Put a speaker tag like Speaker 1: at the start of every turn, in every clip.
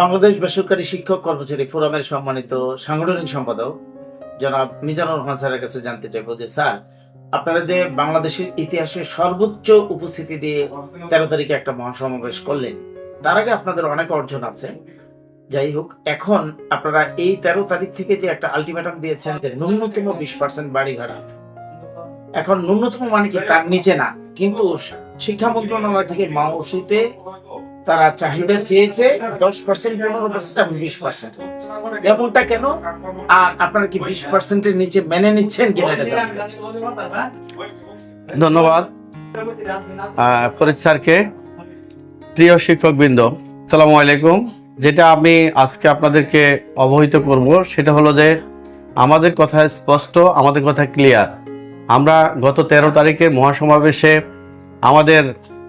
Speaker 1: বাংলাদেশ বেসরকারি শিক্ষক কর্মচারী ফোরামের সম্মানিত সাংগঠনিক সম্পাদক জনাব মিজানুর রহমান স্যারের কাছে জানতে চাইব যে, স্যার, আপনারা যে বাংলাদেশের ইতিহাসে সর্বোচ্চ উপস্থিতি দিয়ে তেরো তারিখে একটা মহাসমাবেশ করলেন, তার আগে আপনাদের অনেক অর্জন আছে। যাই হোক, এখন আপনারা এই তেরো তারিখ থেকে যে একটা আলটিমেটাম দিয়েছেন যে ন্যূনতম বিশ পার্সেন্ট বাড়ি ভাড়া। এখন ন্যূনতম মানে কি? তার নিচে না। কিন্তু শিক্ষা মন্ত্রণালয় থেকে মাউসিতে তারা চাহিদা চেয়েছে, দশ পার্সেন্ট পনেরো পার্সেন্ট এবং বিশ পার্সেন্ট এমনটা কেন? আর আপনারা কি বিশ পার্সেন্টের নিচে মেনে নিচ্ছেন কিনা এটা
Speaker 2: ধন্যবাদ। ফরিদ স্যারকে। প্রিয় শিক্ষকবৃন্দ সালামু আলাইকুম। যেটা আমি আজকে আপনাদেরকে অবহিত করব, সেটা হলো যে আমাদের কথা স্পষ্ট, আমাদের কথা ক্লিয়ার আমরা গত তেরো তারিখের মহাসমাবেশে আমাদের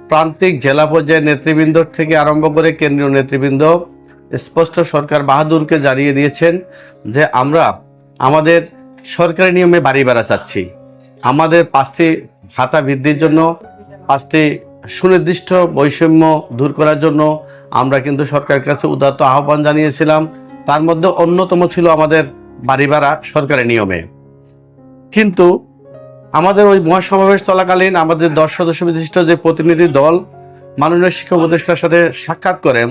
Speaker 2: প্রান্তিক জেলা পর্যায়ে নেতৃবৃন্দ থেকে আরম্ভ করে কেন্দ্রীয় নেতৃবৃন্দ, স্পষ্ট সরকার বাহাদুরকে জানিয়ে দিয়েছেন যে আমরা আমাদের সরকারি নিয়মে বাড়ি ভাড়া চাচ্ছি। আমাদের পাঁচটি ভাতা বৃদ্ধির জন্য, পাঁচটি সুনির্দিষ্ট বৈষম্য দূর করার জন্য আমরা কিন্তু সরকারের কাছে উদাত্ত আহ্বান জানিয়েছিলাম। তার মধ্যে অন্যতম ছিল আমাদের বাড়ি ভাড়া সরকারি নিয়মে। কিন্তু আমাদের ওই মহাসমাবেশ চলাকালীন আমাদের দশ সদস্য বিশিষ্ট যে প্রতিনিধি দল, মাননীয় শিক্ষা উপদেষ্টার সাথে সাক্ষাৎ করেন।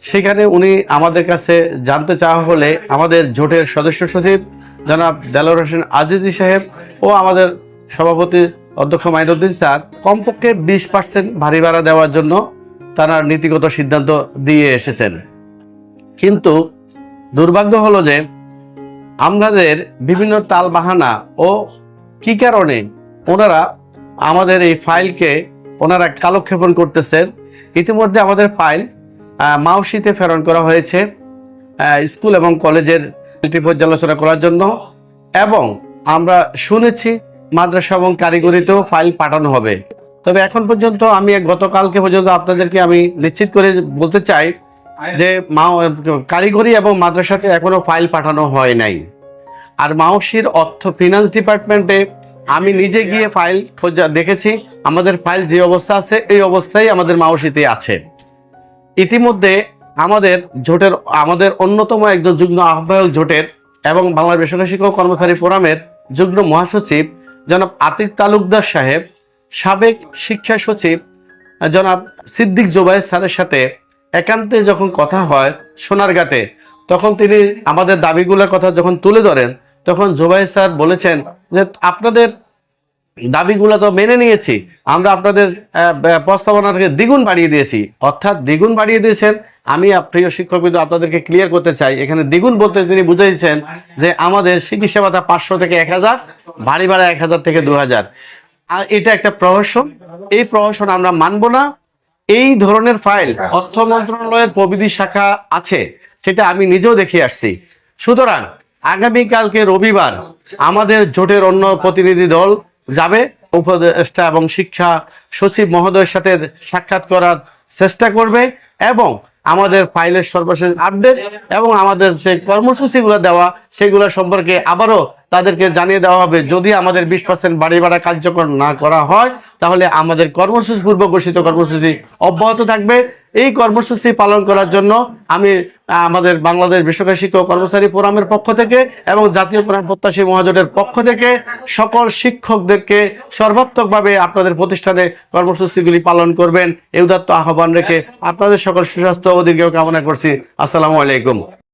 Speaker 2: সেখানে উনি আমাদের কাছে জানতে চাওয়া হলে আমাদের জোটের সদস্য সচিব জনাব দেলোয়ার হোসেন আজিজি সাহেব ও আমাদের সভাপতি অধ্যক্ষ মাইনুদ্দিন স্যার কমপক্ষে বিশ পার্সেন্ট ভারী ভাড়া দেওয়ার জন্য তারা নীতিগত সিদ্ধান্ত দিয়ে এসেছেন। কিন্তু দুর্ভাগ্য হলো যে আমাদের বিভিন্ন তাল বাহানা ও কি কারণে? ওনারা আমাদের এই ফাইলকে ওনারা কালক্ষেপণ করতেছেন। ইতিমধ্যে আমাদের ফাইল মাউসিতে প্রেরণ করা হয়েছে স্কুল এবং কলেজের পর্যালোচনা করার জন্য। এবং আমরা শুনেছি মাদ্রাসা এবং কারিগরিতেও ফাইল পাঠানো হবে। তবে এখন পর্যন্ত আমি গতকালকে পর্যন্ত আপনাদেরকে আমি নিশ্চিত করে বলতে চাই যে মা কারিগরি এবং মাদ্রাসাতে এখনও ফাইল পাঠানো হয় নাই। আর মাউসির অর্থ ফিনান্স ডিপার্টমেন্টে আমি নিজে গিয়ে ফাইল দেখেছি। আমাদের ফাইল যে অবস্থা আছে, এই অবস্থায় আমাদের মাউসিতে আছে। ইতিমধ্যে আমাদের জোটের, আমাদের অন্যতম একজন যুগ্ম আহ্বায়ক জোটের এবং বাংলার বেসরকারি শিক্ষক কর্মচারী ফোরামের যুগ্ম মহাসচিব জনাব আতিক তালুকদার সাহেব, সাবেক শিক্ষা সচিব জনাব সিদ্দিক জোবাই স্যারের সাথে একান্তে যখন কথা হয় সোনারগাতে, তখন তিনি আমাদের দাবিগুলোর কথা যখন তুলে ধরেন তখন জোবাই স্যার বলেছেন যে আপনাদের দাবিগুলো তো মেনে নিয়েছি, আমরা আপনাদের প্রস্তাবনাটাকে দ্বিগুণ বাড়িয়ে দিয়েছি। অর্থাৎ দ্বিগুণ বাড়িয়ে দিয়েছেন। আমি প্রিয় শিক্ষক কিন্তু আপনাদেরকে ক্লিয়ার করতে চাই, এখানে দ্বিগুণ বলতে তিনি বুঝাইছেন যে আমাদের চিকিৎসা ভাতা পাঁচশো থেকে এক হাজার, বাড়ি ভাড়া এক হাজার থেকে দু হাজার। আর এটা একটা প্রহসন। এই প্রহসন আমরা মানব না। এই ধরনের ফাইল অর্থ মন্ত্রণালয়ের প্রবিধি শাখা আছে, সেটা আমি নিজেও দেখে আসছি। সুতরাং আগামীকালকে রবিবার আমাদের জোটের অন্য প্রতিনিধি দল যাবে। উপদেষ্টা এবং শিক্ষা সচিব মহোদয়ের সাথে সাক্ষাৎ করার চেষ্টা করবে এবং আমাদের ফাইলের সর্বশেষ আপডেট এবং আমাদের যে কর্মসূচিগুলো দেওয়া, সেগুলো সম্পর্কে আবারও তাদেরকে জানিয়ে দেওয়া হবে, যদি আমাদের বিশ পার্সেন্ট বাড়ি ভাড়া কার্যকর না করা হয়, তাহলে আমাদের কর্মসূচি পূর্ব ঘোষিত কর্মসূচি অব্যাহত থাকবে। এই কর্মসূচি পালন করার জন্য আমি আমাদের বাংলাদেশ বেসরকারি শিক্ষক কর্মচারী ফোরামের পক্ষ থেকে এবং জাতীয় প্রাণ প্রত্যাশী মহাজোটের পক্ষ থেকে সকল শিক্ষকদেরকে সর্বাত্মকভাবে আপনাদের প্রতিষ্ঠানে কর্মসূচিগুলি পালন করবেন। এই উদাত্ত আহ্বান রেখে আপনাদের সকল সুস্বাস্থ্য ও দীর্ঘ কামনা করছি। আসসালামু আলাইকুম।